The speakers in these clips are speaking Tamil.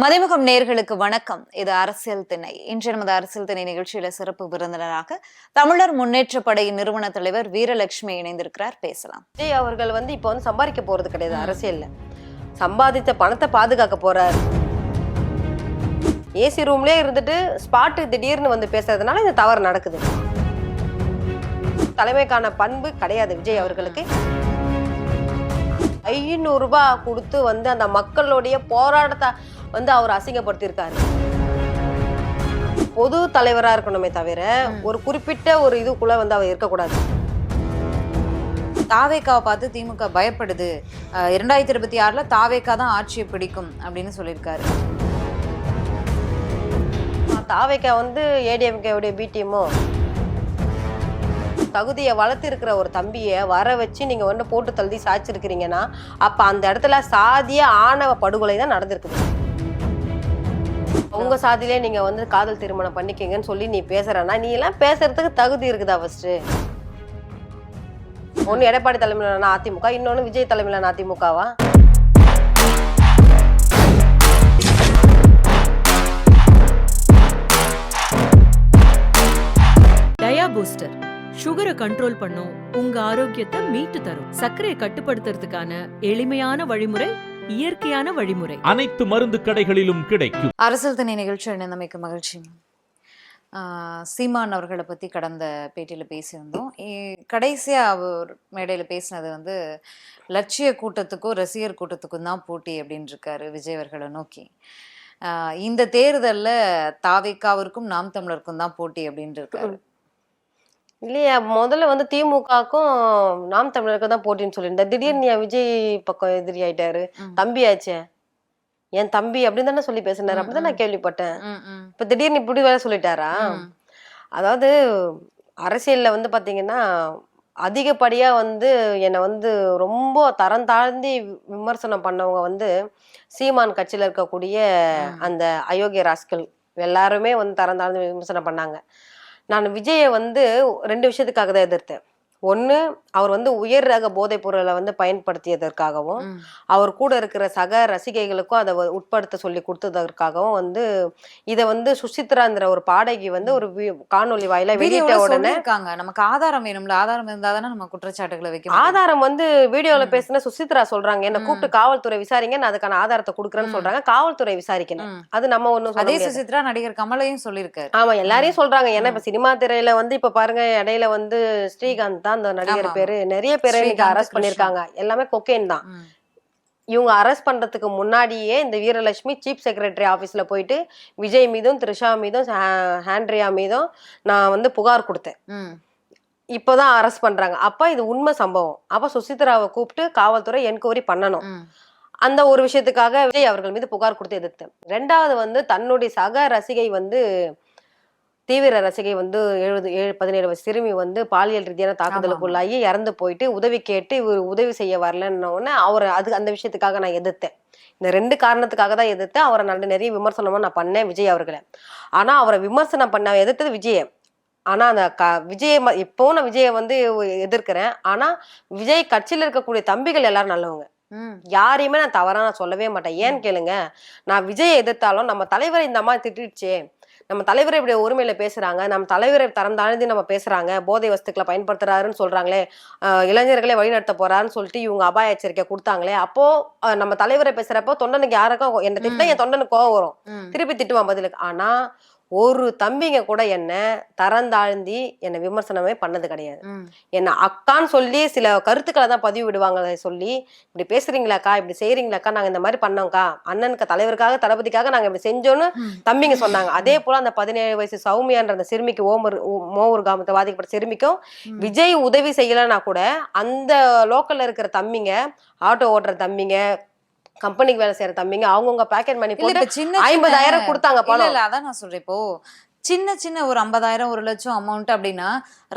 மதிமுகம் நேர்களுக்கு வணக்கம். இது அரசியல் திணை. இன்று நமது அரசியல் திணை நிகழ்ச்சியில சிறப்பு விருந்தினராக தமிழர் முன்னேற்ற படையின் நிறுவன தலைவர் வீரலட்சுமி இணைந்திருக்கிறார். பேசலாம். விஜய் அவர்கள் வந்து இப்போ வந்து சம்பாதிக்க போறது கிடையாது அரசியல்ல. சம்பாதித்த பணத்தை பாதுகாக்க போறாரு. ஏசி ரூம்லயே இருந்துட்டு ஸ்பாட்டு திடீர்னு வந்து பேசுறதுனால இந்த தவறு நடக்குது. தலைமைக்கான பண்பு கிடையாது விஜய் அவர்களுக்கு. ஐநூறு ரூபாய் கொடுத்து வந்து அந்த மக்களுடைய போராட்டத்தை வந்து அவர் அசிங்கப்படுத்தியிருக்காரு. பொது தலைவரா இருக்கணுமே தவிர ஒரு குறிப்பிட்ட ஒரு இதுக்குள்ள வந்து அவர் இருக்கக்கூடாது. தாவேக்காவை பார்த்து திமுக பயப்படுது. இரண்டாயிரத்தி இருபத்தி ஆறுல தாவேக்கா தான் ஆட்சியை பிடிக்கும் அப்படின்னு சொல்லியிருக்காரு. தாவைக்கா வந்து ஏடிஎம்கேவுடைய பி டீமோ தகுதியை வளர்த்து இருக்கிற ஒரு தம்பியை வர வச்சு நீங்க வந்து போட்டு தள்ளி சாய்ச்சிருக்கிறீங்கன்னா அப்ப அந்த இடத்துல சாதிய ஆணவ படுகொலை தான் நடந்திருக்குது. உங்க சாதியிலே நீங்க வந்து காதல் திருமணம் பண்ணிக்கங்கன்னு சொல்லி நீ பேசுறனா நீ எல்லாம் பேசுறதுக்கு தகுதி இருக்குதா ஃபர்ஸ்ட் ஒன்னு எடப்பாடி தலைமையிலான அதிமுக இன்னொன்னு விஜய் தலைமையிலான அதிமுகவா? டயா பூஸ்டர். சுகரை கண்ட்ரோல் பண்ணும் உங்க ஆரோக்கியத்தை மீட்டு தரும். சர்க்கரையை கட்டுப்படுத்துறதுக்கான எளிமையான வழிமுறை இயற்கையான வழிமுறை. அனைத்து மருந்து கடைகளிலும் கிடைக்கும். அரசியல் திணை நிகழ்ச்சி இணைந்தமைக்கு மகிழ்ச்சி. ஆஹ் சீமான் அவர்களை பத்தி கடந்த பேட்டியில பேசியிருந்தோம். கடைசியா அவர் மேடையில பேசினது வந்து லட்சிய கூட்டத்துக்கும் ரசிகர் கூட்டத்துக்கும் தான் போட்டி அப்படின்னு இருக்காரு விஜய் அவர்களை நோக்கி. ஆஹ் இந்த தேர்தல்ல தாவேக்காவிற்கும் நாம் தமிழருக்கும் தான் போட்டி அப்படின்னு இருக்காரு. இல்லையா முதல்ல வந்து திமுகவுக்கும் நாம் தமிழருக்கு தான் போட்டின்னு சொல்லியிருந்தேன் திடீர்னு ஏன் விஜய் பக்கம் எதிரி ஆயிட்டாரு. தம்பி ஆச்சே என் தம்பி அப்படின்னு தானே சொல்லி பேசினாரு. அப்படிதான் நான் கேள்விப்பட்டேன். இப்ப திடீர்னு இப்படி வேற சொல்லிட்டாரா. அதாவது அரசியல்ல வந்து பாத்தீங்கன்னா அதிகப்படியா வந்து என்னை வந்து ரொம்ப தரம் தாழ்ந்தி விமர்சனம் பண்ணவங்க வந்து சீமான் கட்சியில இருக்கக்கூடிய. அந்த அயோக்கிய ராஸ்கல். எல்லாருமே வந்து தரம் தாழ்ந்து விமர்சனம் பண்ணாங்க. நான் விஜயை வந்து ரெண்டு விஷயத்துக்காக தான் எதிர்த்தேன். ஒன்று அவர் வந்து உயர் ரக போதைப் பொருளை வந்து பயன்படுத்தியதற்காகவும். அவர் கூட இருக்கிற சக ரசிகைகளுக்கும் அதை உட்படுத்த சொல்லி கொடுத்ததற்காகவும் வந்து இதை வந்து சுசித்ராங்கிற ஒரு பாடகி வந்து ஒரு காணொளி வாயில வெளியிட்ட உடனே சொல்லியிருக்காங்க நமக்கு ஆதாரம் வேணும்ல ஆதாரம் இருந்தா தானே நம்ம குற்றச்சாட்டுகளை வைக்க. ஆதாரம் வந்து வீடியோல. பேசின சுசித்ரா சொல்றாங்க என்ன. கூப்பிட்டு காவல்துறை விசாரிங்க நான் அதுக்கான ஆதாரத்தை கொடுக்குறேன்னு. சொல்றாங்க காவல்துறை விசாரிக்கணும். அது நம்ம சொல்ல அதே. சுசித்ரா நடிகர் கமலையும் சொல்லியிருக்காரு ஆமா எல்லாரையும் சொல்றாங்க ஏன்னா. இப்ப சினிமா திரையில வந்து இப்ப பாருங்க இடையில வந்து ஸ்ரீகாந்த் தான் அந்த நடிகர் ஆமா. பேரு நிறைய பேரை இன்னைக்கு அரெஸ்ட் பண்ணிருக்காங்க. எல்லாமே கொக்கைன் தான். இவங்க அரெஸ்ட் பண்றதுக்கு முன்னாடியே இந்த வீரலட்சுமி சீஃப் செக்ரட்டரி ஆபீஸ்ல போயிட்டு விஜய் மீதும் த்ரிஷா மீதும் ஹேண்ட்ரியா மீதும் நான் வந்து புகார் கொடுத்தேன். இப்போதான் அரெஸ்ட் பண்றாங்க. அப்ப இது உண்மை சம்பவம். அப்ப சுசித்ராவை கூப்பிட்டு காவல்துறை என்கொயரி பண்ணணும். அந்த ஒரு விஷயத்துக்காக விஜய் அவர்கள் மீது புகார் கொடுத்து எதிர்த்தேன். ரெண்டாவது வந்து தன்னுடைய சக ரசிகை வந்து தீவிர ரசிகை வந்து எழுபது ஏழு பதினேழு வயசு சிறுமி வந்து பாலியல் ரீதியான தாக்குதலுக்குள்ளாகி இறந்து போயிட்டு உதவி கேட்டு இவர் உதவி செய்ய வரலன்ன உடனே அவர் அது அந்த விஷயத்துக்காக நான் எதிர்த்தேன். இந்த ரெண்டு காரணத்துக்காக தான் எதிர்த்தேன். அவரை நல்ல நிறைய விமர்சனமும் நான் பண்ணேன் விஜய் அவர்களை. ஆனா அவரை விமர்சனம் பண்ண எதிர்த்தது விஜயை. ஆனா அந்த க விஜய ம- இப்போ நான் விஜயை வந்து எதிர்க்கிறேன். ஆனா விஜய் கட்சியில இருக்கக்கூடிய தம்பிகள் எல்லாரும் நல்லவங்க. ம். யாரையுமே நான் தவறா நான் சொல்லவே மாட்டேன். ஏன்னு கேளுங்க. நான் விஜயை எதிர்த்தாலும் நம்ம தலைவரை இந்த மாதிரி திட்டிடுச்சே. நம்ம தலைவரை இப்படி ஒருமையில பேசுறாங்க. நம்ம தலைவரை தரம் தாழ்ந்து நம்ம பேசுறாங்க. போதை வஸ்துக்களை பயன்படுத்துறாருன்னு சொல்றாங்களே இளைஞர்களே வழிநடத்த போறாருன்னு சொல்லிட்டு இவங்க அபாய எச்சரிக்கை கொடுத்தாங்களே அப்போ நம்ம தலைவரை பேசுறப்போ தொண்டனுக்கு யாருக்கும் என்ன திட்டினா என் தொண்டனுக்கு கோவம் வரும். திருப்பி திட்டுவான் பதிலுக்கு. ஆனா ஒரு தம்பிங்க கூட என்ன தரந்தாழ்ந்தி என்னை விமர்சனமே பண்ணது கிடையாது. என்ன அக்கான்னு சொல்லி சில கருத்துக்களை தான் பதிவு விடுவாங்களே சொல்லி இப்படி பேசுறீங்களாக்கா இப்படி செய்றீங்களாக்கா நாங்க இந்த மாதிரி பண்ணோம்க்கா அண்ணனுக்கு தலைவருக்காக தளபதிக்காக நாங்க இப்படி செஞ்சோன்னு. தம்பிங்க சொன்னாங்க அதே போல அந்த பதினேழு வயசு சௌமியான்ற அந்த சிறுமிக்கு ஓமர் மோவூர் கிராமத்தை பாதிக்கப்பட்ட சிறுமிக்கும். விஜய் உதவி செய்யலைன்னா கூட அந்த லோக்கல்ல இருக்கிற தம்பிங்க ஆட்டோ ஓட்டுற தம்பிங்க கம்பெனிக்கு வேலை செய்யற தம்பிங்க அவங்கவுங்க பேக்கெட் இல்ல, போட்டு ஐம்பதாயிரம் கொடுத்தாங்க பணம். இல்ல அதான் நான் சொல்றேன். இப்போ சின்ன சின்ன ஒரு ஐம்பதாயிரம் ஒரு லட்சம் அமௌண்ட் அப்படின்னா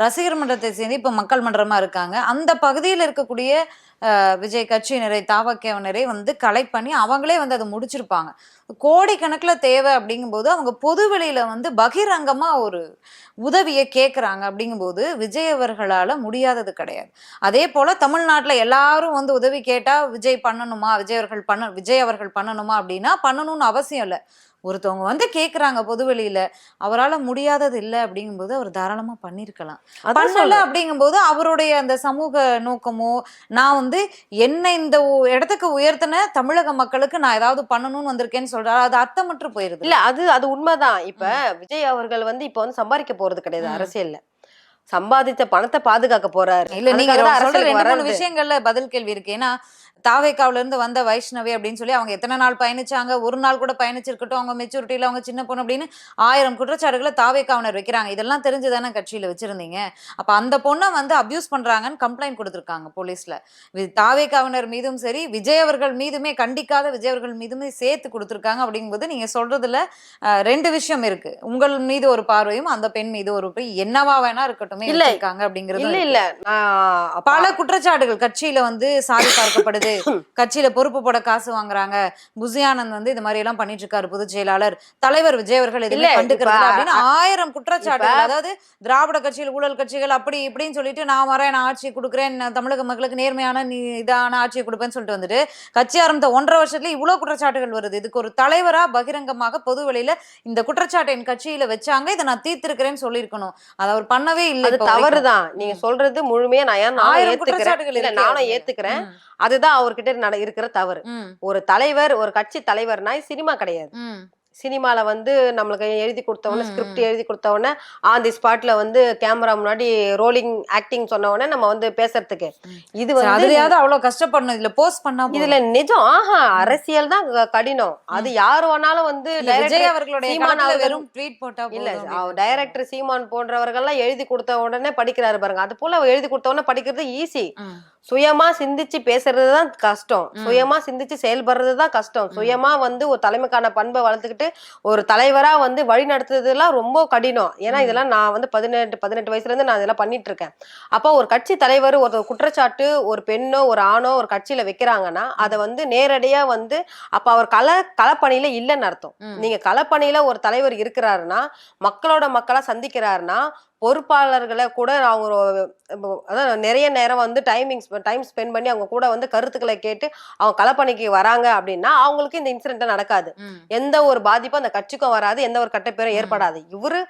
ரசிகர் மன்றத்தை சேர்ந்து இப்போ மக்கள் மன்றமாக இருக்காங்க. அந்த பகுதியில் இருக்கக்கூடிய விஜய் கட்சியினரை தாவக்கவினரை வந்து கலெக்ட் பண்ணி அவங்களே வந்து அதை முடிச்சிருப்பாங்க. கோடிக்கணக்கில் தேவை அப்படிங்கும்போது அவங்க பொதுவெளியில் வந்து பகிரங்கமாக ஒரு உதவியை கேட்குறாங்க அப்படிங்கும்போது விஜய் அவர்களால் முடியாதது கிடையாது. அதே போல் தமிழ்நாட்டில் எல்லாரும் வந்து உதவி கேட்டால் விஜய் பண்ணணுமா? விஜய் அவர்கள் பண்ண விஜய் அவர்கள் பண்ணணுமா அப்படின்னா பண்ணணும்னு அவசியம் இல்லை. ஒருத்தவங்க வந்து கேக்குறாங்க பொதுவெளியில அவரால முடியாதது இல்லை அப்படிங்கும்போது அவர் தாராளமா பண்ணிருக்கலாம். அதான் பண்ணல. அப்படிங்கும்போது அவருடைய அந்த சமூக நோக்கமோ நான் வந்து என்ன இந்த இடத்துக்கு உயர்த்தின தமிழக மக்களுக்கு நான் ஏதாவது பண்ணணும்னு வந்திருக்கேன்னு சொல்றாரு. அது அர்த்தமற்று போயிருது. இல்ல அது அது உண்மைதான். இப்ப விஜய் அவர்கள் வந்து இப்ப வந்து சம்பாதிக்க போறது கிடையாது. அரசியல்ல. சம்பாதித்த பணத்தை பாதுகாக்க போறாரு. இல்ல நீங்க. விஷயங்கள்ல பதில் கேள்வி இருக்கு. ஏன்னா தாவேக்காவுல இருந்து வந்த வைஷ்ணவி அப்படின்னு சொல்லி அவங்க எத்தனை நாள் பயணிச்சாங்க ஒரு நாள் கூட பயணிச்சிருக்கட்டும் அவங்க மெச்சூரிட்டியில அவங்க சின்ன பொண்ணு அப்படின்னு ஆயிரம் குற்றச்சாட்டுகளை தாவேக்காவினர் வைக்கிறாங்க. இதெல்லாம் தெரிஞ்சுதானே கட்சியில வச்சிருந்தீங்க? அப்ப அந்த பொண்ணை வந்து அபியூஸ் பண்றாங்கன்னு கம்ப்ளைண்ட் கொடுத்திருக்காங்க போலீஸ்ல தாவேக்காவினர் மீதும் சரி விஜய் அவர்கள் மீதுமே கண்டிக்காத விஜய் அவர்கள் மீதுமே சேர்த்து கொடுத்திருக்காங்க அப்படிங்கும்போது நீங்க சொல்றதுல அஹ், ரெண்டு விஷயம் இருக்கு. உங்கள் மீது ஒரு பார்வையும் அந்த பெண் மீது ஒரு என்னவா வேணா இருக்கட்டுமே இல்ல. இருக்காங்க அப்படிங்கிறது இல்ல. இல்ல. பல குற்றச்சாட்டுகள் கட்சியில வந்து சாதி பார்க்கப்படுது கட்சியில பொறுப்பு போட காசு வாங்குறாங்க. புசியானந்த் வந்து இது மாதிரி எல்லாம் பண்ணிட்டு இருக்காரு பொதுச் செயலாளர். தலைவர் விஜய் அவர்கள் ஆயிரம் குற்றச்சாட்டுகள். இப்ப- அதாவது திராவிட கட்சியில் ஊழல் கட்சிகள் அப்படி இப்படின்னு சொல்லிட்டு நான் வரேன் நான் ஆட்சி கொடுக்குறேன் தமிழக மக்களுக்கு நேர்மையான நீ இதான ஆட்சியை கொடுப்பேன்னு சொல்லிட்டு வந்துட்டு கட்சி ஆரம்பித்த ஒன்றரை வருஷத்துல இவ்வளவு குற்றச்சாட்டுகள் வருது. இதுக்கு ஒரு தலைவரா பகிரங்கமாக பொது வெளியில இந்த குற்றச்சாட்டை என் கட்சியில வச்சாங்க இதை நான் தீர்த்திருக்கிறேன்னு சொல்லியிருக்கணும். அதை அவர் பண்ணவே இல்லை. தவறுதான். நீங்க சொல்றது முழுமையா நான் நானும் ஏத்துக்கிறேன்? அதுதான் அவர்கிட்ட நட இருக்கிற தவறு. ஒரு தலைவர் ஒரு கட்சி தலைவர்னா சினிமா கிடையாது. சினிமால வந்து நம்மளுக்கு எழுதி கொடுத்தவொடனே ஸ்கிரிப்ட் எழுதி கொடுத்தவொடனே ஆன் தி ஸ்பாட்ல வந்து கேமரா முன்னாடி ரோலிங் ஆக்டிங் சொன்ன உடனே நம்ம வந்து பேசுறதுக்கு. இது வந்து அதுலயாவது அவ்வளவு கஷ்டப்படணும். இதுல போஸ்ட் பண்ணா. இதுல நிஜம். ஆஹா அரசியல் தான் கடினம். அது யாரு வேணாலும் வந்து அவர்களுடைய சீமான் வெறும் ட்வீட் போட்டா இல்ல டைரக்டர் சீமான் போன்றவர்கள்லாம் எழுதி கொடுத்த உடனே படிக்கிறாரு பாருங்க. அது போல எழுதி கொடுத்த உடனே படிக்கிறது ஈஸி. சுயமா சிந்திச்சு பேசுறது தான் கஷ்டம். சுயமா சிந்திச்சு செயல்படுறது தான் கஷ்டம் சுயமா வந்து ஒரு தலைமைக்கான பண்பை வளர்த்துக்கிட்டு ஒரு தலைவரா வந்து வழி நடத்துறதுலாம் ரொம்ப கடினம். ஏன்னா. இதெல்லாம் நான் வந்து பதினெட்டு பதினெட்டு வயசுல இருந்து நான் இதெல்லாம் பண்ணிட்டு இருக்கேன் அப்போ ஒரு கட்சி தலைவர் ஒரு குற்றச்சாட்டு ஒரு பெண்ணோ ஒரு ஆணோ ஒரு கட்சியில வைக்கிறாங்கன்னா அதை வந்து நேரடியா வந்து அப்ப அவர் கள களப்பணியில இல்லைன்னு அர்த்தம். நீங்க களப்பணியில ஒரு தலைவர் இருக்கிறாருன்னா மக்களோட மக்களா சந்திக்கிறாருன்னா பொறுப்பாளர்களை கூட அவங்க அதான் நிறைய நேரம் வந்து டைமிங் டைம் ஸ்பெண்ட் பண்ணி அவங்க கூட வந்து கருத்துக்களை கேட்டு அவங்க களப்பணிக்கு வராங்க அப்படின்னா அவங்களுக்கு இந்த இன்சிடென்ட் நடக்காது. எந்த ஒரு பாதிப்பும் அந்த கட்சிக்கும் வராது எந்த ஒரு கட்டப்பேரும். ஏற்படாது இவரு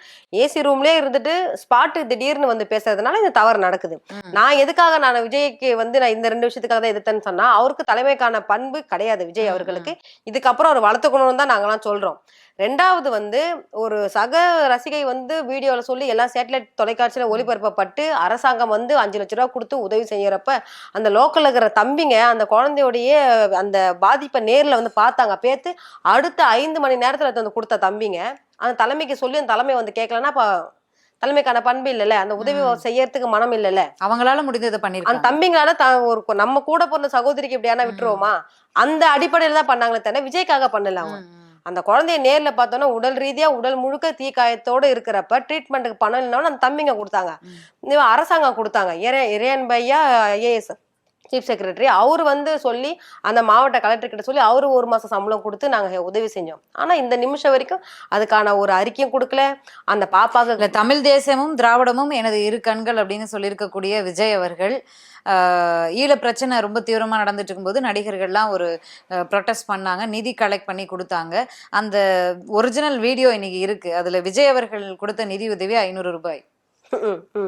ஏசி ரூம்லயே இருந்துட்டு ஸ்பாட்டு திடீர்னு வந்து பேசுறதுனால இந்த தவறு நடக்குது. நான் எதுக்காக நான் விஜய்க்கு வந்து நான் இந்த ரெண்டு விஷயத்துக்காக தான் எதிர்த்தேன்னு சொன்னா அவருக்கு தலைமைக்கான பண்பு கிடையாது விஜய் அவர்களுக்கு இதுக்கப்புறம் அவர் வளர்த்துக்கணும்னு தான் நாங்கெல்லாம் சொல்றோம் ரெண்டாவது வந்து ஒரு சக ரசிகை வந்து வீடியோல சொல்லி எல்லாம் சேட்டலைட் தொலைக்காட்சியில ஒளிபரப்பப்பட்டு அரசாங்கம் வந்து அஞ்சு லட்ச ரூபா கொடுத்து உதவி செய்யறப்ப அந்த லோக்கல்ல இருக்கிற தம்பிங்க அந்த குழந்தையோடைய அந்த பாதிப்பை நேர்ல வந்து பார்த்தாங்க. பேத்து அடுத்த ஐந்து மணி நேரத்துல வந்து கொடுத்த தம்பிங்க. அந்த தலைமைக்கு சொல்லி அந்த தலைமை வந்து கேட்கலன்னா அப்ப தலைமைக்கான பண்பு இல்லைல்ல. அந்த உதவி. செய்யறதுக்கு மனம் இல்லைல்ல. அவங்களால முடிந்ததை அந்த பண்ணிருக்காங்க தம்பிங்களால த- ஒரு நம்ம கூட பிறந்த சகோதரிக்கு இப்படியான. விட்டுருவோமா? அந்த அடிப்படையில தான் பண்ணாங்களே தவிர விஜய்க்காக பண்ணல அவங்க. அந்த குழந்தைய நேர்ல பார்த்தோன்னா உடல் ரீதியா உடல் முழுக்க தீக்காயத்தோட இருக்கிறப்ப ட்ரீட்மெண்ட்டுக்கு பணம் இல்லைனாலும் அந்த தம்பிங்க கொடுத்தாங்க. அரசாங்கம் கொடுத்தாங்க. இறை- இறையன் பையா ஐஏஎஸ் சீஃப் செக்ரட்டரி அவர் வந்து சொல்லி அந்த மாவட்ட கலெக்டர் கிட்ட சொல்லி அவர் ஒரு மாசம் சம்பளம் கொடுத்து நாங்கள் உதவி செஞ்சோம். ஆனால் இந்த நிமிஷம் வரைக்கும் அதுக்கான ஒரு அறிக்கையும் கொடுக்கல. அந்த பாப்பாவுக்கு தமிழ் தேசமும் திராவிடமும் எனது இரு கண்கள் அப்படின்னு சொல்லியிருக்கக்கூடிய விஜய் அவர்கள் ஈழ பிரச்சனை ரொம்ப தீவிரமாக நடந்துட்டு இருக்கும்போது நடிகர்கள்லாம் ஒரு ப்ரொட்டஸ்ட் பண்ணாங்க நிதி கலெக்ட் பண்ணி கொடுத்தாங்க. அந்த ஒரிஜினல் வீடியோ இன்னைக்கு இருக்கு. அதில் விஜய் அவர்கள் கொடுத்த நிதி உதவி ஐநூறு ரூபாய்.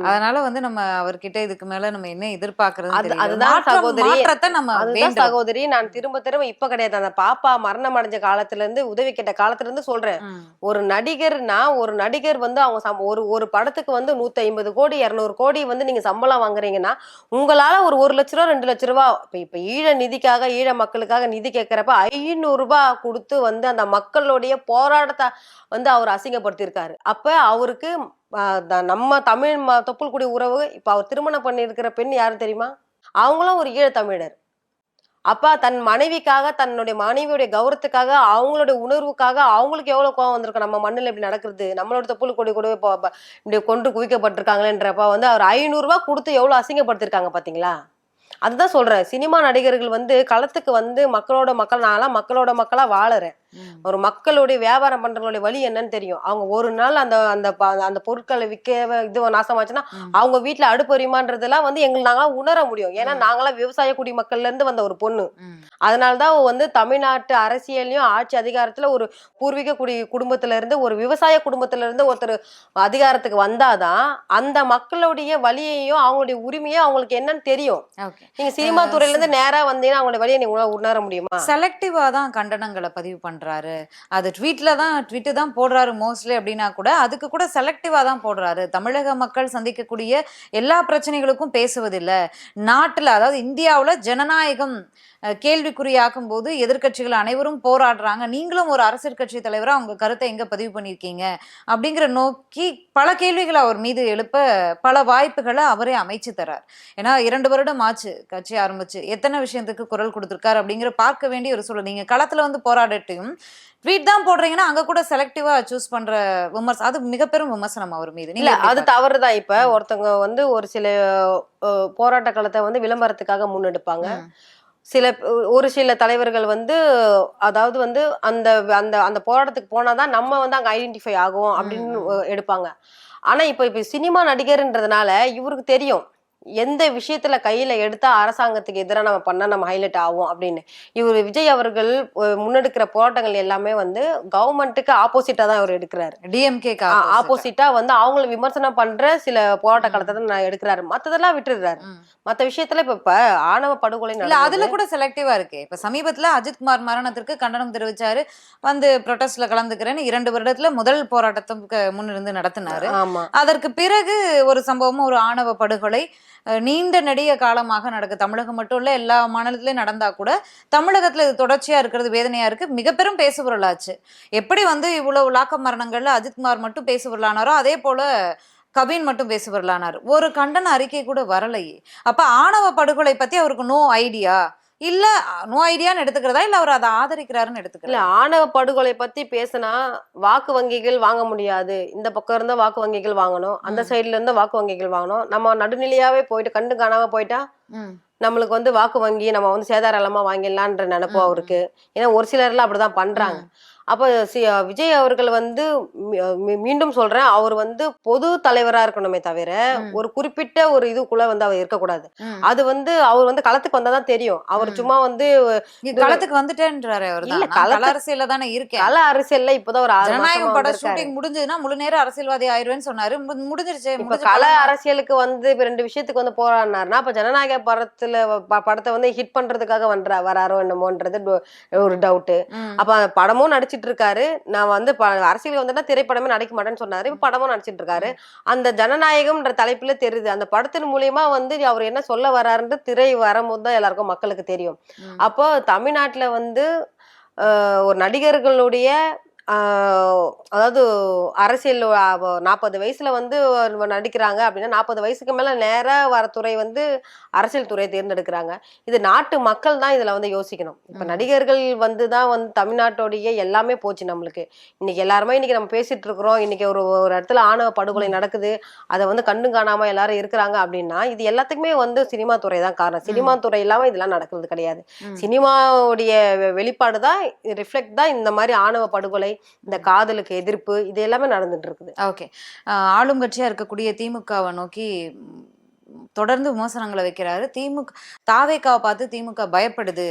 அதனால வந்து நம்ம அவர்கிட்ட இதுக்கு மேல நம்ம என்ன எதிர்பார்க்கறது அது- அதுதான் சகோதரி. நம்ம அதுதான் சகோதரி. நான் திரும்ப திரும்ப இப்ப கிடையாது. அந்த பாப்பா மரணம் அடைஞ்ச காலத்துல இருந்து உதவி கேட்ட காலத்துல இருந்து சொல்றேன். ஒரு நடிகர்னா ஒரு நடிகர் வந்து அவங்க ஒரு ஒரு படத்துக்கு வந்து நூத்தி ஐம்பது கோடி இருநூறு கோடி வந்து நீங்க சம்பளம் வாங்குறீங்கன்னா உங்களால ஒரு ஒரு லட்ச ரூபா ரெண்டு லட்ச ரூபா இப்ப இப்ப ஈழ நிதிக்காக ஈழ மக்களுக்காக நிதி கேட்கறப்ப ஐநூறு ரூபாய் கொடுத்து வந்து அந்த மக்களுடைய போராட்டத்தை வந்து அவர் அசிங்கப்படுத்தியிருக்காரு. அப்ப அவருக்கு நம்ம தமிழ் ம- தொப்புள்குடி உறவு இப்போ அவர் திருமணம் பண்ணியிருக்கிற பெண் யாரு தெரியுமா? அவங்களும் ஒரு ஈழத்தமிழர் அப்பா தன் மனைவிக்காக தன்னுடைய மனைவியுடைய கௌரவத்துக்காக அவங்களுடைய உணர்வுக்காக அவங்களுக்கு எவ்வளோ கோவம் வந்திருக்கும் நம்ம மண்ணில் இப்படி நடக்கிறது நம்மளோட தொப்புள் கொடி கூட இப்போ இப்படி கொண்டு குவிக்கப்பட்டிருக்காங்களேன்றப்ப வந்து அவர் ஐநூறுரூவா கொடுத்து எவ்வளோ அசிங்கப்படுத்திருக்காங்க பார்த்தீங்களா அதுதான் சொல்கிறேன் சினிமா நடிகர்கள் வந்து களத்துக்கு வந்து மக்களோட மக்கள் நான்லாம் மக்களோட மக்களாக வாழறேன். ஒரு மக்களுடைய வியாபாரம் பண்றவங்களுடைய வழி என்னன்னு தெரியும். அவங்க ஒரு நாள் அந்த அந்த அந்த பொருட்களை விற்க இது நாசமாச்சுன்னா. அவங்க வீட்டுல அடுப்பறிமான்றதெல்லாம் வந்து எங்களுக்கு நாங்களாம் உணர முடியும். ஏன்னா நாங்களாம் விவசாய குடி மக்கள்ல இருந்து வந்த ஒரு பொண்ணு. அதனாலதான் வந்து தமிழ்நாட்டு அரசியல்லையும் ஆட்சி அதிகாரத்துல ஒரு பூர்வீக குடி குடும்பத்துல இருந்து ஒரு விவசாய குடும்பத்துல இருந்து ஒருத்தர் அதிகாரத்துக்கு வந்தாதான் அந்த மக்களுடைய வழியையும் அவங்களுடைய உரிமையும் அவங்களுக்கு என்னன்னு தெரியும். நீங்க சினிமா துறையில இருந்து நேரா வந்தீங்கன்னா அவங்களுடைய வழியை நீங்க உணர- முடியுமா? செலக்டிவா தான் கண்டனங்களை பதிவு பண்ணுறாரு அது ட்வீட்டில் தான் ட்வீட்டு தான் போடுறாரு மோஸ்ட்லி அப்படின்னா கூட அதுக்கு கூட செலக்டிவா தான் போடுறாரு. தமிழக மக்கள் சந்திக்கக்கூடிய எல்லா பிரச்சனைகளுக்கும் பேசுவதில்லை. நாட்டில் அதாவது இந்தியாவில் ஜனநாயகம் கேள்விக்குறியாக்கும் போது எதிர்க்கட்சிகள் அனைவரும் போராடுறாங்க. நீங்களும் ஒரு அரசியல் கட்சி தலைவரா உங்க கருத்தை எங்க பதிவு பண்ணியிருக்கீங்க? அப்படிங்கிற நோக்கி பல கேள்விகளை அவர் மீது எழுப்ப பல வாய்ப்புகளை அவரே அமைச்சு தரார். ஏன்னா இரண்டு வருடம் ஆச்சு கட்சி ஆரம்பிச்சு. எத்தனை விஷயத்துக்கு குரல் கொடுத்துருக்காரு அப்படிங்கிற பார்க்க வேண்டிய ஒரு சூழல். நீங்க களத்துல வந்து போராடட்டையும் ட்வீட் தான் போடுறீங்கன்னா அங்க கூட செலக்டிவா சூஸ் பண்ற விமர்சனம் அது மிக பெரும் விமர்சனம் அவர் மீது இல்ல அது? தவறுதான் இப்ப. ஒருத்தவங்க வந்து ஒரு சில போராட்ட களத்தை வந்து விளம்பரத்துக்காக முன்னெடுப்பாங்க. சில ஒரு சில தலைவர்கள் வந்து அதாவது வந்து அந்த அந்த அந்த போராட்டத்துக்கு போனாதான் நம்ம வந்து அங்க ஐடென்டிஃபை ஆகும் அப்படின்னு. எடுப்பாங்க ஆனா இப்ப இப்ப சினிமா நடிகர்ன்றதுனால இவருக்கு தெரியும் எந்த விஷயத்துல கையில எடுத்தா அரசாங்கத்துக்கு எதிராக நம்ம பண்ணா நம்ம ஹைலைட் ஆகும் அப்படின்னு. இவர் விஜய் அவர்கள் முன்னெடுக்கிற போராட்டங்கள் எல்லாமே வந்து கவர்மெண்ட்டுக்கு ஆப்போசிட்டா தான் இவர் எடுக்கிறாரு. டிஎம்கே ஆப்போசிட்டா வந்து அவங்கள விமர்சனம் பண்ற சில போராட்ட களத்தை தான் நான் எடுக்கிறாரு. மத்ததெல்லாம் விட்டுடுறாரு. மத்த விஷயத்துல இப்ப இப்ப ஆணவ படுகொலை இல்ல. அதுல கூட செலக்டிவா இருக்கு. இப்ப சமீபத்துல அஜித் குமார் மரணத்திற்கு கண்டனம் தெரிவிச்சாரு. வந்து ப்ரொட்டஸ்ட்ல கலந்துக்கிறேன்னு இரண்டு வருடத்துல முதல் போராட்டத்துக்கு முன்னிருந்து நடத்தினாரு. ஆமா. அதற்கு பிறகு ஒரு சம்பவம் ஒரு ஆணவ படுகொலை நீண்ட நெடிய காலமாக நடக்கு. தமிழகம் மட்டும் இல்லை எல்லா மாநிலத்திலையும் நடந்தா கூட தமிழகத்தில் இது தொடர்ச்சியாக இருக்கிறது வேதனையாக இருக்குது மிக பெரும் பேசுபொருளாச்சு. எப்படி வந்து இவ்வளோ லாக்க மரணங்களில் அஜித்குமார் மட்டும் பேசுபொருளானாரோ அதே போல் கவின் மட்டும் பேசுபொருளானார். ஒரு கண்டன அறிக்கை கூட வரலையே. அப்போ ஆணவ படுகொலை பற்றி அவருக்கு நோ ஐடியா. இல்ல நோ ஐடியான்னு எடுத்துக்கிறதா? இல்ல அவர் அதை ஆதரிக்கிறாருன்னு இல்ல எடுத்துக்கிறா ஆணவ படுகொலை பத்தி பேசினா வாக்கு வங்கிகள் வாங்க முடியாது. இந்த பக்கம் இருந்தா வாக்கு வங்கிகள் வாங்கணும். அந்த. சைடுல இருந்தா வாக்கு வங்கிகள் வாங்கணும். நம்ம நடுநிலையாவே போயிட்டு கண்டு காணாம போயிட்டா நம்மளுக்கு வந்து வாக்கு வங்கி நம்ம வந்து சேதாரமா வாங்கிடலான்ற நினைப்பு ம், ம். அவருக்கு. ஏன்னா ஒரு சிலர்லாம் அப்படிதான் பண்றாங்க. அப்ப சி விஜய் அவர்கள் வந்து மீண்டும் சொல்றேன் அவர் வந்து பொது தலைவரா இருக்கணுமே தவிர. ஒரு குறிப்பிட்ட ஒரு இதுக்குள்ள வந்து அவர் இருக்கக்கூடாது. அது வந்து அவர் வந்து களத்துக்கு வந்தாதான் தெரியும் அவர். சும்மா வந்து களத்துக்கு வந்துட்டேன்றாரு அவர் இல்ல, கள அரசியல்ல தானே இருக்கேன் கள அரசியல்ல இப்பதான் ஒரு ஜனநாயகம் மாசமா பட வந்திருக்காரு. ஷூட்டிங் முடிஞ்சதுன்னா முழு நேர அரசியல்வாதி ஆயிருவேன்னு சொன்னாரு முடிஞ்சிருச்சு இப்ப கல படம். அரசியலுக்கு வந்து இப்ப ரெண்டு விஷயத்துக்கு வந்து போராடினாருன்னா அப்ப ஜனநாயக படத்துல படத்தை வந்து ஹிட் பண்றதுக்காக வந்தா வராரோ என்னமோன்றது ஒரு டவுட் ம். அப்ப படமும் நடிச்சிட்டு இருக்காரு நான் வந்து அரசியலுக்கு வந்துட்டா திரைப்படமே நடிக்க மாட்டேன்னு சொன்னாரு. இப்ப படமும் நடிச்சிட்டு இருக்காரு அந்த ஜனநாயகம்ன்ற தலைப்புல தெரியுது. அந்த படத்தின் மூலியமா வந்து அவர் என்ன சொல்ல வராருன்றது திரை வரும்போது தான் எல்லாருக்கும் மக்களுக்கு தெரியும். அப்போ தமிழ்நாட்டுல வந்து ஒரு நடிகர்களுடைய அதாவது அரசியல் நாற்பது வயசுல வந்து நடிக்கிறாங்க அப்படின்னா நாற்பது வயசுக்கு மேல நேரா வர துறை வந்து அரசியல் துறையை தேர்ந்தெடுக்கிறாங்க. இது நாட்டு மக்கள் தான் இதுல வந்து யோசிக்கணும். இப்ப. நடிகர்கள் வந்து தான் வந்து தமிழ்நாட்டோடைய எல்லாமே போச்சு நம்மளுக்கு. இன்னைக்கு எல்லாருமே இன்னைக்கு நம்ம பேசிட்டு இருக்கிறோம். இன்னைக்கு ஒரு ஒரு இடத்துல ஆணவ படுகொலை நடக்குது. அதை வந்து கண்டும் காணாம எல்லாரும் இருக்கிறாங்க அப்படின்னா இது எல்லாத்துக்குமே வந்து சினிமா துறை தான் காரணம். சினிமா துறை இல்லாம இதெல்லாம் நடக்கிறது கிடையாது. சினிமாவுடைய வெளிப்பாடு தான் ரிஃப்ளெக்ட் தான் இந்த மாதிரி ஆணவ படுகொலை இந்த காதலுக்கு எதிர்ப்பு இது எல்லாமே நடந்துட்டு இருக்குது. ஓகே. ஆளும் கட்சியா இருக்கக்கூடிய திமுகவை நோக்கி தொடர்ந்து விமர்சனங்களை வைக்கிறாரு. திமுக தாவேக்காவை பார்த்து திமுக பயப்படுது.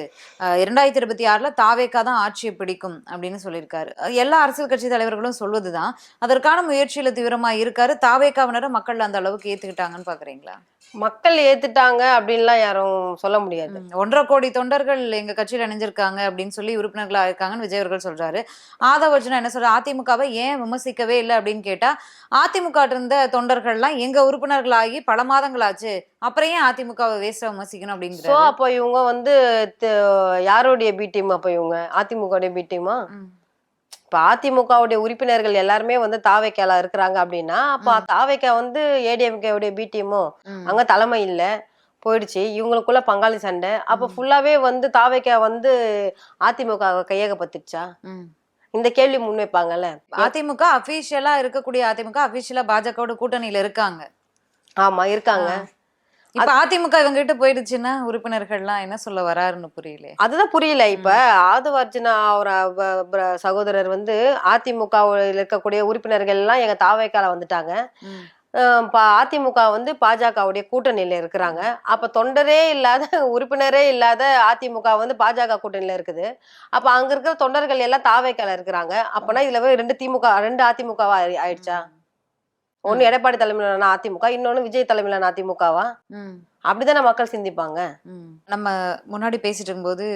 இரண்டாயிரத்தி இருபத்தி ஆறுல தாவேக்கா தான் ஆட்சியை பிடிக்கும் அப்படின்னு சொல்லியிருக்காரு. எல்லா அரசியல் கட்சி தலைவர்களும் சொல்வதுதான். அதற்கான முயற்சியில தீவிரமா இருக்காரு. தாவேக்காவினரை மக்கள் அந்த அளவுக்கு ஏத்துக்கிட்டாங்கன்னு பாக்குறீங்களா? மக்கள் ஏத்துட்டாங்க அப்படின்லாம் யாரும் சொல்ல முடியாது. ஒன்றரை கோடி தொண்டர்கள் எங்க கட்சியில இணைஞ்சிருக்காங்க அப்படின்னு சொல்லி உறுப்பினர்களா இருக்காங்கன்னு விஜய் அவர்கள் சொல்றாரு. ஆதவர்ஜுனா என்ன சொல்ற அதிமுகவை ஏன் விமர்சிக்கவே இல்லை அப்படின்னு கேட்டா அதிமுக இருந்த தொண்டர்கள்லாம் எங்க உறுப்பினர்களாகி பல மாதங்களாச்சு அப்புறம் ஏன் அதிமுகவை வேஸ்டா விமர்சிக்கணும் சோ அப்படிங்கிற அப்போ இவங்க வந்து யாருடைய பி டீம் அப்போ இவங்க? அதிமுகவுடைய பி டீமா இப்ப அதிமுகவுடைய உறுப்பினர்கள் எல்லாருமே வந்து தாவைக்கால இருக்கிறாங்க அப்படின்னா அப்ப. தாவைக்கா வந்து ஏடிஎம்கேவுடைய பி டீமோ அங்க தலைமை இல்ல. போயிடுச்சு. இவங்களுக்குள்ள பங்காளி சண்டை. அப்ப. ஃபுல்லாவே வந்து தாவைக்கா வந்து அதிமுக கையகப்பட்டுச்சா இந்த கேள்வி முன்வைப்பாங்கல்ல. அதிமுக அபிஷியலா இருக்கக்கூடிய அதிமுக அபிஷியலா பாஜகவோட கூட்டணியில இருக்காங்க. ஆமா இருக்காங்க. இப்ப அதிமுக இவங்க கிட்ட போயிடுச்சுன்னா உறுப்பினர்கள்லாம் என்ன சொல்ல வராருன்னு புரியல அதுதான் புரியல. இப்ப ஆதவர்ஜுனா அவர் அவ- ப- சகோதரர் வந்து அதிமுகவில் இருக்கக்கூடிய உறுப்பினர்கள் எல்லாம் எங்க தாவைக்கால வந்துட்டாங்க. அதிமுக வந்து பாஜகவுடைய கூட்டணியில இருக்கிறாங்க. அப்ப தொண்டரே இல்லாத உறுப்பினரே இல்லாத அதிமுக வந்து பாஜக கூட்டணியில இருக்குது. அப்ப அங்க இருக்கிற தொண்டர்கள் எல்லாம் தாவைக்கால இருக்கிறாங்க. அப்பனா இதுல ரெண்டு திமுக ரெண்டு அதிமுகவா ஆயி- ஆயிடுச்சா? ஒண்ணு எடப்பாடி தலைமையிலான அதிமுக இன்னொன்னு விஜய் தலைமையிலான அதிமுகவா? அப்படிதானே மக்கள் சிந்திப்பாங்க? நம்ம முன்னாடி பேசிட்டு இருக்கும்போது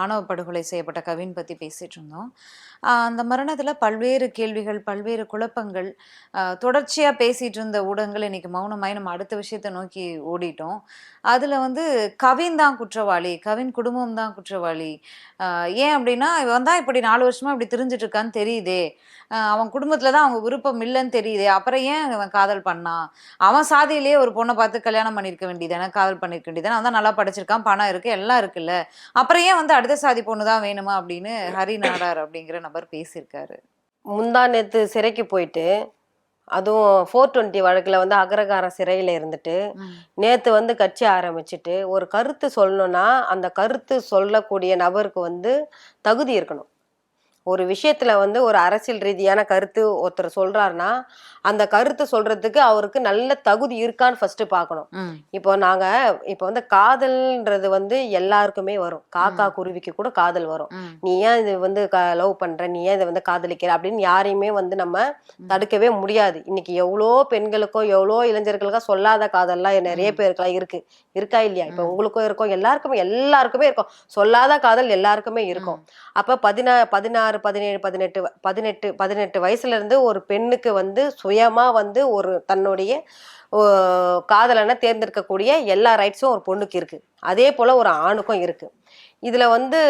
ஆணவ படுகொலை செய்யப்பட்ட கவின் பத்தி பேசிட்டு இருந்தோம். அந்த மரணத்துல பல்வேறு கேள்விகள் பல்வேறு குழப்பங்கள் தொடர்ச்சியாக தொடர்ச்சியா பேசிட்டு இருந்த ஊடகங்கள் இன்னைக்கு மௌனமாய் நம்ம அடுத்த விஷயத்தை நோக்கி ஓடிட்டோம். அதுல வந்து கவின் தான் குற்றவாளி கவின் குடும்பம் தான் குற்றவாளி. ஏன் அப்படின்னா இவன் தான் இப்படி நாலு வருஷமா இப்படி திரிஞ்சிட்டு இருக்கான்னு தெரியுதே. அவன் குடும்பத்துல தான் அவங்க விருப்பம் இல்லைன்னு தெரியுதே. அப்புறம் ஏன் இவன் காதல் பண்ணான்? அவன் சாதியிலேயே ஒரு பொண்ணை பார்த்து கல்யாணம் பண்ணிருக்க வேண்டியதானே காதல் பண்ணிருக்க வேண்டியதானே அவன் தான் நல்லா படிச்சிருக்கான் பணம் இருக்கு எல்லாம் இருக்குல்ல. அப்புறம் ஏன் வந்து அடுத்த சாதி பொண்ணு தான் வேணுமா அப்படின்னு ஹரி நாடார் அப்படிங்கிற நபர் பேசியிருக்காரு. முந்தா நேத்து சிறைக்கு போயிட்டு அதுவும் ஃபோர் டுவெண்ட்டி வழக்குல வந்து அக்ரகார சிறையில இருந்துட்டு நேத்து வந்து கட்சி ஆரம்பிச்சுட்டு ஒரு கருத்து சொல்லணும்னா அந்த கருத்து சொல்லக்கூடிய நபருக்கு வந்து தகுதி இருக்கணும். ஒரு விஷயத்துல வந்து ஒரு அரசியல் ரீதியான கருத்து ஒருத்தர் சொல்றாருன்னா அந்த கருத்து சொல்றதுக்கு அவருக்கு நல்ல தகுதி இருக்கான்னு ஃபர்ஸ்ட் பார்க்கணும். இப்போ நாங்க இப்போ வந்து காதல்ன்றது வந்து எல்லாருக்குமே வரும். காக்கா குருவிக்கு கூட காதல் வரும். நீ ஏன் இது வந்து லவ் பண்ற? நீ ஏன் இதை வந்து காதலிக்கிற? அப்படின்னு யாரையுமே வந்து நம்ம தடுக்கவே முடியாது. இன்னைக்கு எவ்வளோ பெண்களுக்கோ எவ்வளோ இளைஞர்களுக்கோ சொல்லாத காதல்லாம் நிறைய பேருக்குலாம் இருக்கு. இருக்கா இல்லையா? இப்ப உங்களுக்கும் இருக்கும். எல்லாருக்குமே எல்லாருக்குமே இருக்கும். சொல்லாத காதல் எல்லாருக்குமே இருக்கும். அப்ப பதினா பதினாறு பதினேழு பதினெட்டு பதினெட்டு பதினெட்டு வயசுல இருந்து ஒரு பெண்ணுக்கு வந்து சுயமாக வந்து ஒரு தன்னுடைய ஓ, காதலனை தேர்ந்தெடுக்கக்கூடிய எல்லா ரைட்ஸும் ஒரு பொண்ணுக்கு இருக்குது அதே போல் ஒரு ஆணுக்கும் இருக்குது இதில் வந்து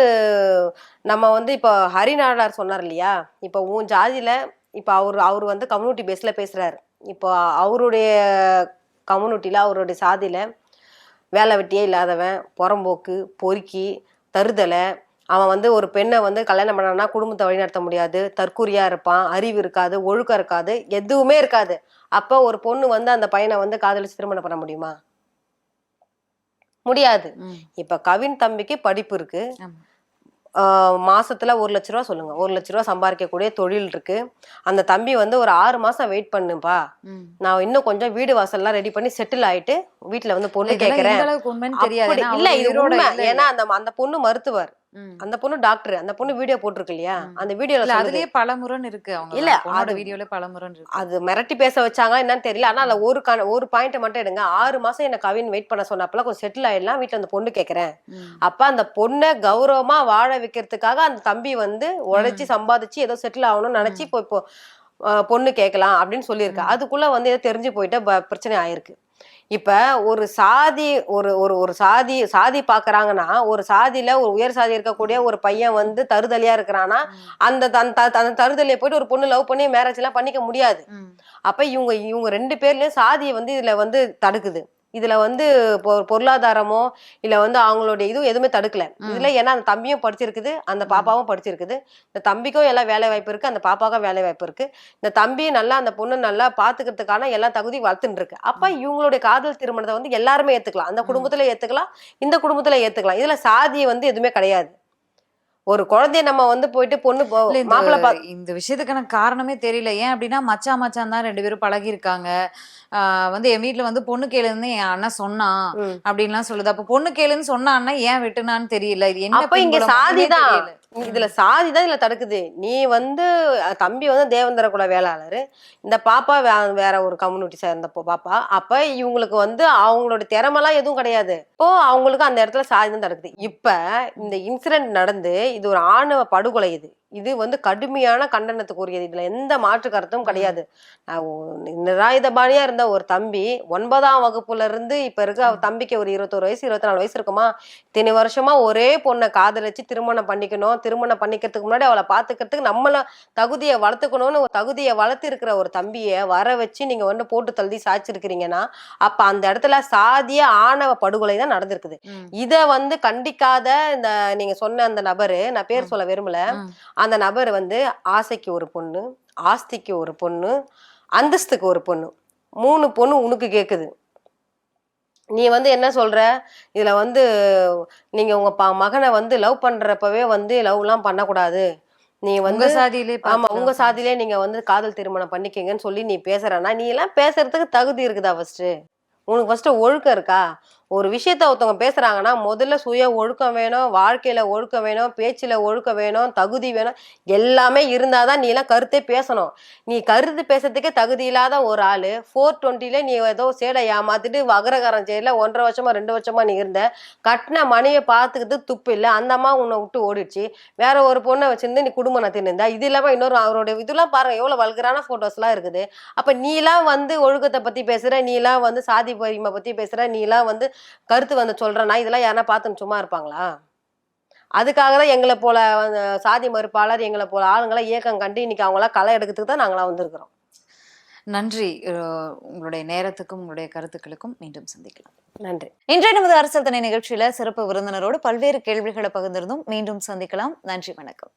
நம்ம வந்து இப்போ ஹரிநாடார் சொன்னார் இல்லையா? இப்போ உன் ஜாதியில் இப்போ அவர் அவர் வந்து கம்யூனிட்டி பேஸில் பேசுகிறாரு இப்போ அவருடைய கம்யூனிட்டியில் அவருடைய சாதியில் வேலை வெட்டியே இல்லாதவன் புறம்போக்கு பொறுக்கி தருதலை அவன் வந்து ஒரு பெண்ணை வந்து கல்யாணம் பண்ணான்னா குடும்பத்தை வழிநடத்த முடியாது. தற்கூரியா இருப்பான். அறிவு இருக்காது. ஒழுக்கம் இருக்காது. எதுவுமே இருக்காது. அப்ப ஒரு பொண்ணு வந்து அந்த பையனை வந்து காதலிச்சு திருமணம் பண்ண முடியுமா? முடியாது. இப்ப கவின் தம்பிக்கு படிப்பு இருக்கு. மாசத்துல ஒரு லட்ச ரூபா சொல்லுங்க. ஒரு லட்ச ரூபா சம்பாதிக்கக்கூடிய தொழில் இருக்கு. அந்த தம்பி வந்து ஒரு ஆறு மாசம் வெயிட் பண்ணுப்பா. நான் இன்னும் கொஞ்சம் வீடு வாசல்லாம் ரெடி பண்ணி செட்டில் ஆயிட்டு வீட்டுல வந்து பொண்ணு கேக்குறேன். இல்ல இது உண்மை. ஏன்னா அந்த அந்த பொண்ணு மருத்துவர். அந்த பொண்ணு டாக்டர். அந்த பொண்ணு வீடியோ போட்டிருக்கு இல்லையா. அந்த வீடியோல அதுலயே பல முரண் இருக்கு அவங்க. இல்ல, பொண்ணோட அது- வீடியோல பல முரண் இருக்கு. அது மிரட்டி பேச வச்சாங்க என்னன்னு தெரியல. ஆனா அதுல ஒரு ஒரு பாயிண்ட் மட்டும் எடுங்க. ஆறு மாசம் என்ன கவின் வெயிட் பண்ண சொன்னப்பல கொஞ்சம் செட்டில் ஆயிடலாம். வீட்டுல அந்த பொண்ணு கேக்குறேன். அப்ப அந்த பொண்ணை கௌரவமா வாழ வைக்கிறதுக்காக அந்த தம்பி வந்து உழைச்சி சம்பாதிச்சு ஏதோ செட்டில் ஆகணும்னு நினைச்சு இப்போ இப்போ பொண்ணு கேட்கலாம் அப்படின்னு சொல்லியிருக்கு. அதுக்குள்ள வந்து ஏதோ தெரிஞ்சு போயிட்டு பிரச்சனை ஆயிருக்கு. இப்ப ஒரு சாதி ஒரு ஒரு ஒரு சாதி சாதி பாக்குறாங்கன்னா ஒரு சாதியில ஒரு உயர் சாதி இருக்கக்கூடிய ஒரு பையன் வந்து தருதலியா இருக்கிறான்னா அந்த தன் த- அந்த தருதலியை போயிட்டு ஒரு பொண்ணு லவ் பண்ணி மேரேஜ் எல்லாம் பண்ணிக்க முடியாது. அப்ப இவங்க இவங்க ரெண்டு பேர்லயும் சாதியை வந்து இதுல வந்து தடுக்குது. இதுல வந்து பொ- பொருளாதாரமோ இல்ல வந்து அவங்களுடைய இதுவும் எதுவுமே தடுக்கல. இதுல ஏன்னா அந்த தம்பியும் படிச்சிருக்குது அந்த பாப்பாவும் படிச்சிருக்குது. இந்த தம்பிக்கும் எல்லாம் வேலை வாய்ப்பு இருக்கு அந்த பாப்பாவுக்கும் வேலை வாய்ப்பு இருக்கு. இந்த தம்பி நல்லா அந்த பொண்ணு நல்லா பாத்துக்கிறதுக்கான எல்லா தகுதி வளர்த்துன்னு இருக்கு. அப்ப இவங்களுடைய காதல் திருமணத்தை வந்து எல்லாருமே ஏத்துக்கலாம். அந்த குடும்பத்துல ஏத்துக்கலாம் இந்த குடும்பத்துல ஏத்துக்கலாம். இதுல சாதி வந்து எதுவுமே கிடையாது. ஒரு குழந்தைய நம்ம வந்து போயிட்டு பொண்ணு மாப்பிள்ளை இந்த விஷயத்துக்கான காரணமே தெரியல. ஏன் அப்படின்னா மச்சான் மச்சான் தான் ரெண்டு பேரும் பழகி இருக்காங்க வந்து என் வீட்ல வந்து பொண்ணு கேளுன்னு என் அண்ணன் சொன்னான். அப்படின்லாம் சொல்லுது. அப்ப பொண்ணு கேளுன்னு சொன்ன அண்ணன் ஏன் வெட்டுனான்னு தெரியல. இது என்ன இங்க சாதிதான் தெரியல. இதுல சாதிதான் இதுல தடுக்குது. நீ வந்து தம்பி வந்து தேவேந்திர குல வேளாளர். இந்த பாப்பா வே- வேற ஒரு கம்யூனிட்டி சேர்ந்த பாப்பா. அப்ப இவங்களுக்கு வந்து அவங்களோட திறமெல்லாம் எதுவும் கிடையாது. இப்போ அவங்களுக்கு அந்த இடத்துல சாதி தான் தடுக்குது. இப்ப இந்த இன்சிடென்ட் நடந்து இது ஒரு ஆணவ படுகொலை இது. இது வந்து கடுமையான கண்டனத்துக்குரியது. இதுல எந்த மாற்று கருத்தும் கிடையாது. நிராயுதபாணியா இருந்த ஒரு தம்பி ஒன்பதாம் வகுப்புல இருந்து இப்ப இருக்க தம்பிக்கு ஒரு இருபத்தோரு வயசு இருபத்தி நாலு வயசு இருக்குமா? இத்தனை வருஷமா ஒரே பொண்ணை காதலிச்சு திருமணம் பண்ணிக்கணும். திருமணம் பண்ணிக்கிறதுக்கு முன்னாடி அவளை பாத்துக்கிறதுக்கு நம்மள தகுதியை வளர்த்துக்கணும்னு தகுதியை வளர்த்து இருக்கிற ஒரு தம்பியை வர வச்சு நீங்க வந்து போட்டு தள்ளி சாய்ச்சிருக்கிறீங்கன்னா அப்ப அந்த இடத்துல சாதிய ஆணவ படுகொலை தான் நடந்திருக்குது. இத வந்து கண்டிக்காத இந்த நீங்க சொன்ன அந்த நபரு நான் பேர் சொல்ல விரும்பல. அந்த நபர் வந்து ஆசைக்கு ஒரு பொண்ணு ஆஸ்திக்கு ஒரு பொண்ணு அந்தஸ்துக்கு ஒரு பொண்ணு. மூணு பொண்ணு உனக்கு கேக்குது. நீ வந்து என்ன சொல்ற? இதுல வந்து நீங்க உங்க ப- மகனை வந்து லவ் பண்றப்பவே வந்து லவ்லாம் பண்ணக்கூடாது. நீ வந்து சாதியிலே ஆமா உங்க சாதியிலே நீங்க வந்து காதல் திருமணம் பண்ணிக்கங்கன்னு சொல்லி நீ பேசுறனா நீ எல்லாம் பேசுறதுக்கு தகுதி இருக்குதா ஃபர்ஸ்ட் உனக்கு ஃபர்ஸ்ட் ஒழுக்கம் இருக்கா? ஒரு விஷயத்த ஒருத்தவங்க பேசுறாங்கன்னா முதல்ல சுய ஒழுக்கம் வேணும் வாழ்க்கையில ஒழுக்கம் வேணும் பேச்சில் ஒழுக்கம் வேணும் தகுதி வேணும் எல்லாமே இருந்தாதான் நீ எல்லாம் கருத்தே பேசணும். நீ கருத்து பேசுறதுக்கே தகுதி இல்லாத ஒரு ஆளு ஃபோர் டுவெண்ட்டில நீ ஏதோ சேடை ஏமாத்திட்டு வகரகாரம் செயல ஒன்றரை வருஷமா ரெண்டு வருஷமா நீ இருந்த கட்டின மனையை பார்த்துக்கிட்டு துப்பு இல்லை அந்த அம்மா உன்னை விட்டு ஓடிடுச்சு. வேற ஒரு பொண்ணை வச்சிருந்து நீ குடும்பம் நடத்தின்னு இருந்தா இது இல்லாம இன்னொரு அவருடைய இதெல்லாம் பாருங்க எவ்வளவு வல்கரான ஃபோட்டோஸ்லாம் இருக்குது. அப்ப நீலாம் வந்து ஒழுக்கத்தை பத்தி பேசுற நீலாம் வந்து சாதி பரிமை பத்தி பேசுற நீலாம் வந்து கருத்து வந்து சொல்றனா. இதெல்லாம் யாரா பார்த்துன்னு சும்மா இருப்பாங்களா? அதுக்காக தான் எங்களை போல சாதி மறுப்பாளர் எங்களை போல ஆளுங்களை இயக்கம் கண்டு இன்னைக்கு அவங்களாம் களை எடுக்கிறதுக்கு தான் நாங்களாம் வந்திருக்கிறோம். நன்றி. உங்களுடைய நேரத்துக்கும் உங்களுடைய கருத்துக்களுக்கும் மீண்டும் சந்திக்கலாம். நன்றி. இன்றைய நமது அரசல் தனி நிகழ்ச்சியில சிறப்பு விருந்தினரோடு பல்வேறு கேள்விகளை பகிர்ந்திருந்தோம். மீண்டும் சந்திக்கலாம். நன்றி வணக்கம்.